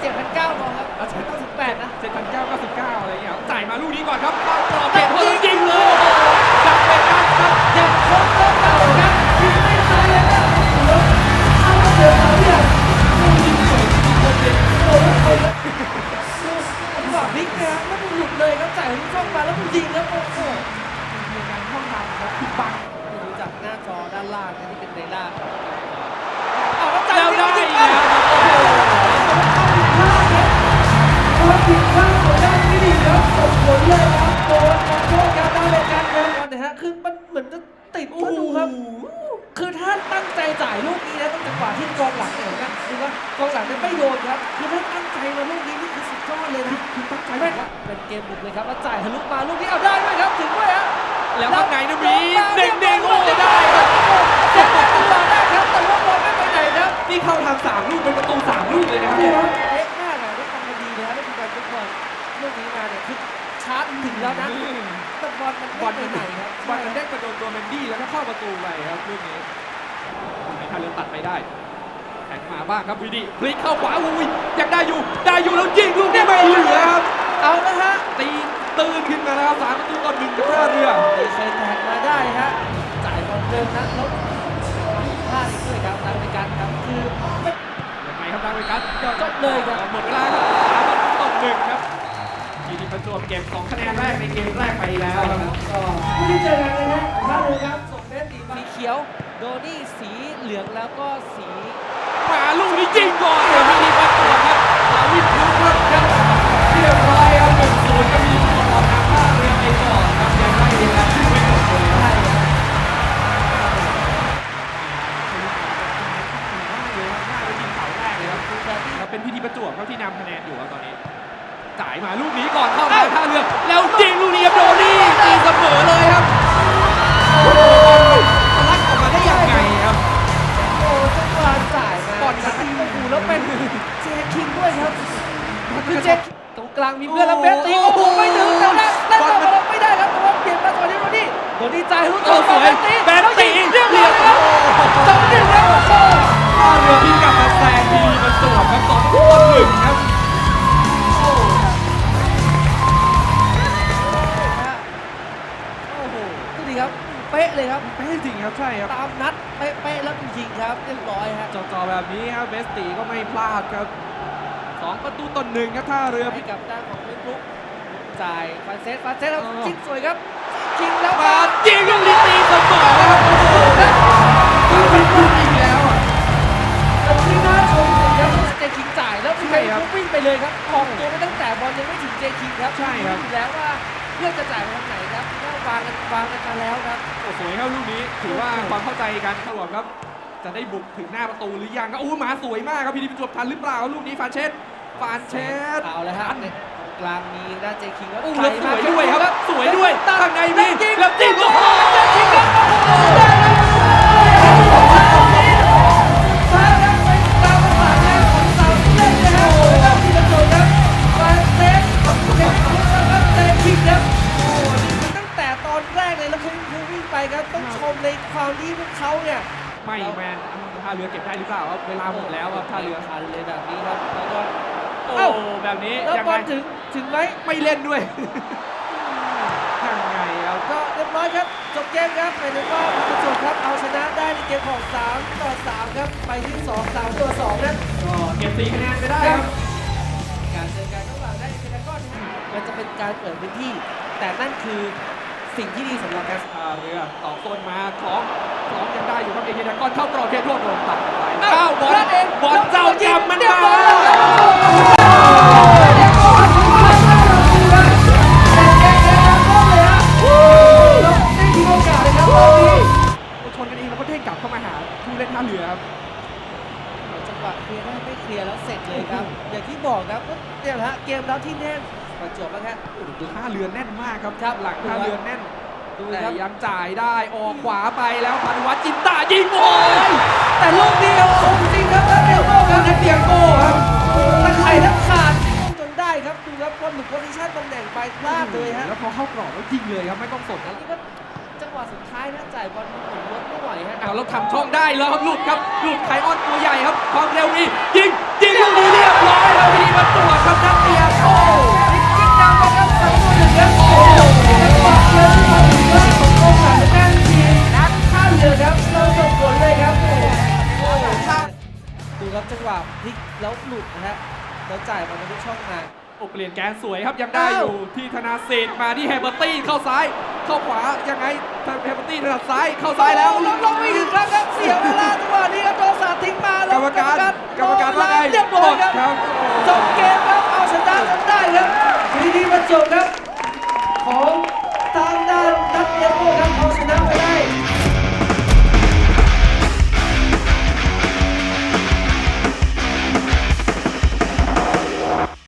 เจ็ดพันเก้าครับเจ็ดพันเก้าสิบแปดนะเจ็ดพันเก้าเก้าสิบเก้าอะไรเงี้ยจ่ายมาลูกนี้ก่อนครับเข้ากรอบเตะพอดียิงเลย เข้าวครับโอ้โหผิดพลาดครับความผิดพลาดของด้านที่ดีครับส่งผลเลยครับโดนขอโทษครับได้เลยการเงินก่อนนะฮะคือมันเหมือนจะติดมาดูครับคือถ้าตั้งใจจ่ายลูกนี้นะต้องจังหวะที่กองหลังเนี่ยนะดูว่ากองหลังเนี่ยไม่โดนครับคือถ้าตั้งใจมาลูกนี้นี่คือสุดยอดเลยนะคือตั้งใจมากครับเป็นเกมบุกเลยครับแล้วจ่ายทะลุมาลูกนี้เอาได้ด้วยครับถึงด้วยฮะแล้วข้างในนะมีเด้งๆโอ้โหได้ครับ เมนดี้แล้วก็เข้าประตูไปครับลูกนี้ให้ทาเรือตัดไปได้แข่งมาบ้างครับวีดีพลิกเข้าขวาอุ้ยยังได้อยู่ ได้อยู่แล้วยิงลูกนี้ไม่เหลือครับ เอาละฮะ ตีตื่นขึ้นมาแล้วสามประตูต่อหนึ่งกับท่าเรือดีเคยแตกมาได้ฮะ จ่ายบอลเร็วนะแล้วพลาดอีกด้วยครับทางในการครับคือไม่ยังไงครับดังไปกันจบเลยครับหมดเวลาครับ จวบเก็บสองคะแนนแรกในเกมแรกไปแล้วครับก็ไม่ได้เจอกันเลยฮะท่าเรือครับส่งเล่นสีสีเขียว โดนี่สีเหลืองแล้วก็สีมาลูกนี้ยิงก่อนเลย เข้ามาท่าเรือ แล้วยิงลูกนี้ครับโดนี่ตีเสมอเลยครับโอ้โหทะลักออกมาได้ยังไงครับโอ้จังหวะจ่ายมาบอลครับนะโอ้โหแล้วเป็นเจคิงด้วยครับคือเจคิงตรงกลางมีเพื่อนแล้วเบสตีโอ้โหไม่ถึงแต่ว่าเล่นต่อมาแล้วไม่ได้ครับแต่ว่าเปลี่ยนมาตอนนี้โดนี่โดนี่จ่ายให้ลูกโอ้สวยเบสตีแบนตีเรียบเรีร้อย โหดูดีครับ เป๊ะเลยครับ ไม่จริงครับใช่ครับ ตามนัดเป๊ะๆแล้วจริงๆครับ เรียบร้อยฮะจอๆแบบนี้ครับเบสตีก็ไม่พลาดครับสองประตูต่อหนึ่งครับท่าเรือ ให้กับด้านของเล่นลุกจ่ายฟานเซสฟานเซสแล้วอ๋อ จิงสวยครับจิงแล้วมามายิงลูกนี้ตีเสมอครับโอ้โหคือเป็นลูกอีกแล้วอะแต่ที่น่าชมเลยครับเจคิงจ่ายแล้วใช่ครับวิ่งไปเลยครับออกตัวไปตั้งแต่บอลยังไม่ถึงเจคิงครับใช่ครับอยู่แล้วว่า เพื่อนจะจ่ายไปทางไหนครับก็วางกันวางกันมาแล้วครับโอ้สวยครับลูกนี้ถือว่าความเข้าใจกันตลอดครับ จะได้บุกถึงหน้าประตูหรือยังครับโอ้หมาสวยมากครับพีดีประจวบทันหรือเปล่าลูกนี้ฟานเชสฟานเชสเอาแล้วฮะเนี่ยกลางมีด้านเจคิงแล้วโอ้ไกลแล้วสมากวยด้วยครับสวยด้วยตั้งข้างในมียิงแล้วยิงโอ้ นความที่พวกเขาเนี่ยไม่แมนท่าเรือเก็บได้หรือเปล่าครับเวลาหมดแล้วครับท่าเรือทันเลยแบบนี้ครับแล้วก็โอ้เอ้าแบบนี้แล้วยังบไงอลถึงถึงไหมไม่เล่นด้วยยังไงครับก็เรียบร้อยครับจบเกมครับเป็นว่าประจวบครับเอาชนะได้ในเกมของ 3 ต่อ 3 ครับ ไปที่ 2 3 ต่อ2นะก็เก็บสีคะแนนไปได้ครับ การเจอกันระหว่างได้ในเกมก้อนนะมันจะเป็นการเปิดพื้นที่ แต่นั่นคือสิ่งที่ดีสำหรับการท่าเรือต่อโซนมาของ ของยังได้อยู่ครับเอเชียดากอนเข้ากรอบเขตโทษโดนตัดไปเอ้าเอ้าบอลนั่นเองบอลเจ้ากรรมมันเรียบมาร้อยแล้วเรียบร้อยแล้วได้ทีโอกาสเลยครับตอนนี้ชนกันเองแล้วก็เด้งกลับเข้ามาหาผู้เล่นท่าเรือครับจังหวะเคลียร์ได้ไม่เคลียร์แล้วเสร็จเลยครับ อย่างที่บอกครับว่าเนี่ยแหละฮะเกมรับที่แน่นประจวบแล้วฮะโอ้โหดูท่าเรือแน่นมากครับครับหลังท่าเรือแน่น ดูแต่ครับยังจ่ายได้ออกขวาไปแล้วพานุวัฒน์จินตายิงโอ้ยแต่ลูกเดียวคงจริงครับแล้วเดียวโก้ครับนักเตียงโก้ครับตะไคร่ทั้งขาดจนได้ครับดูครับคนหลุดโพซิชั่นตำแหน่งไปพลาดเลยฮะแล้วพอเข้ากรอบแล้วยิงเลยครับไม่ต้องสนอันนะนี้ก็จังหวะสุดท้ายนะจ่ายบอลมันหมุนรถไม่ไหวฮะเอาแล้วทำช่องได้แล้วครับหลุดครับหลุดไคออนตัวใหญ่ครับความเร็วนี้ยิงยิงลูกนี้เรียบร้อยครับพีประตูครับนักเตียงโก้ งหวะพลิกแล้วหลุดนะฮะแล้วจ่ายบอลมาที่ช่องมา โอ้เปลี่ยนแกนสวยครับยังได้อยู่ที่ธนาเศษมาที่แฮมเบอร์ตี้เข้าซ้าย เข้าขวายังไงแฮมเบอร์ตี้ถนัดซ้ายเข้าซ้ายแล้ว ลงลงไม่ถึงครับคเสียเวลาจังหวะนี้ครับโดนสัดทิ้งมาแล้วกรรมการกรรมการว่าไงเรีบร้ดจบเกมครับเอาชนะได้ครับดีดีบรรจบครับ